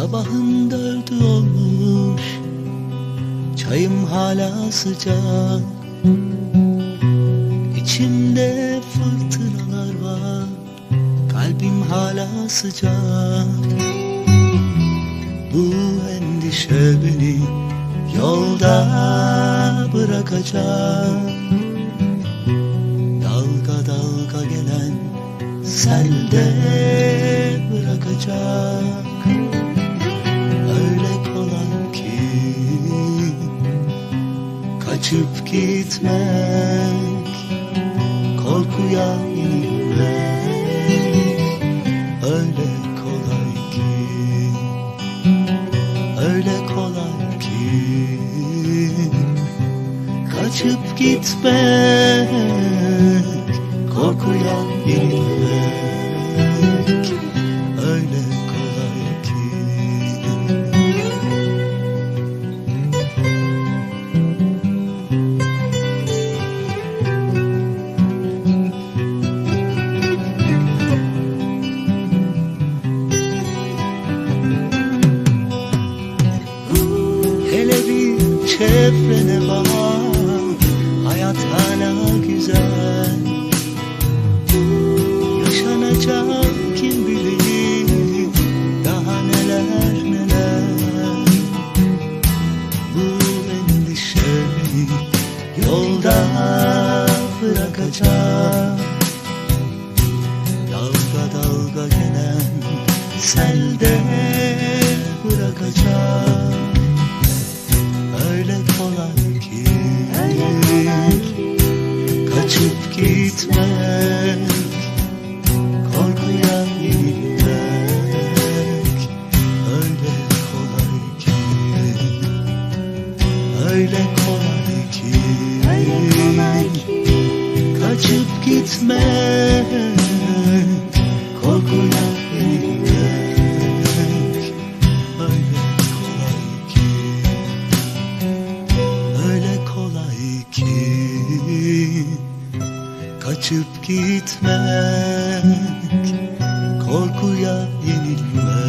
Sabahın dördü olmuş Çayım hala sıcak. İçimde fırtınalar var Kalbim hala sıcak. Bu endişe beni Yolda bırakacak. Dalga dalga gelen Selde bırakacak Kaçıp gitmek Korkuya yenilmek Öyle kolay ki Öyle kolay ki. Kaçıp gitmek çevrene bak Hayat hala güzel. Yaşanacak kim bilir Daha neler neler. Bu endişe Yolda bırakacak Dalga dalga gelen Selde bırakacak Öyle kolay ki. Kaçıp gitmek Korkuya yenilmek Öyle kolay ki. Öyle kolay ki. Kaçıp gitmek Korkuya Kaçıp gitmek Korkuya yenilmek